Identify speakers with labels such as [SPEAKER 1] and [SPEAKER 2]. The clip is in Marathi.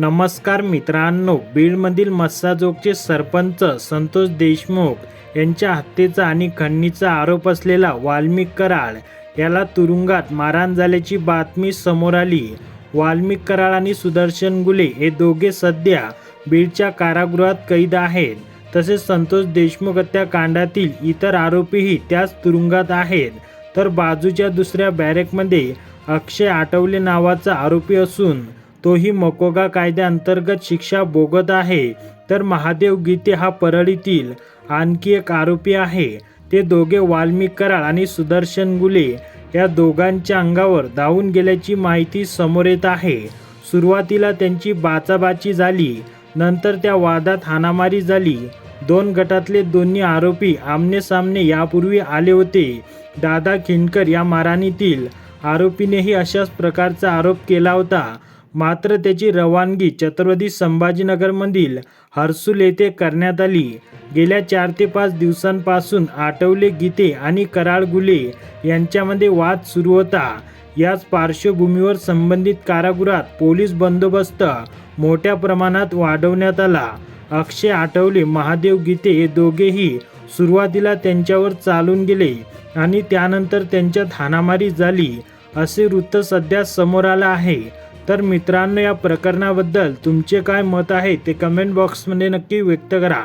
[SPEAKER 1] नमस्कार मित्रांनो बीडमधील मस्साजोगचे सरपंच संतोष देशमुख यांच्या हत्येचा आणि खंडणीचा आरोप असलेला वाल्मिक कराळ याला तुरुंगात मारहाण झाल्याची बातमी समोर आली. वाल्मिक कराळ आणि सुदर्शन गुले हे दोघे सध्या बीडच्या कारागृहात कैद आहेत. तसेच संतोष देशमुख हत्याकांडातील इतर आरोपीही त्याच तुरुंगात आहेत. तर बाजूच्या दुसऱ्या बॅरेकमध्ये अक्षय आठवले नावाचा आरोपी असून तोही मकोगा कायद्याअंतर्गत शिक्षा भोगत आहे. तर महादेव गीते हा परळीतील आणखी एक आरोपी आहे. ते दोघे वाल्मिक कराळ आणि सुदर्शन गुले या दोघांच्या अंगावर धावून गेल्याची माहिती समोर येत आहे. सुरुवातीला त्यांची बाचाबाची झाली. नंतर त्या वादात हाणामारी झाली. दोन गटातले दोन्ही आरोपी आमने सामने यापूर्वी आले होते. दादा खिंडकर या मारहाणीतील आरोपीनेही अशाच प्रकारचा आरोप केला होता. मात्र त्याची रवानगी छत्रपती संभाजीनगरमधील हर्सुल येथे करण्यात आली. गेल्या चार ते पाच दिवसांपासून आठवले गीते आणि कराळ गुले यांच्यामध्ये वाद सुरू होता. याच पार्श्वभूमीवर संबंधित कारागृहात पोलीस बंदोबस्त मोठ्या प्रमाणात वाढवण्यात आला. अक्षय आठवले महादेव गीते हे दोघेही सुरुवातीला त्यांच्यावर चालून गेले आणि त्यानंतर त्यांच्यात हाणामारी झाली असे वृत्त सध्या समोर आलं आहे. तर मित्रांनो या प्रकरणाबद्दल तुमचे काय मत आहे ते कमेंट बॉक्समध्ये नक्की व्यक्त करा.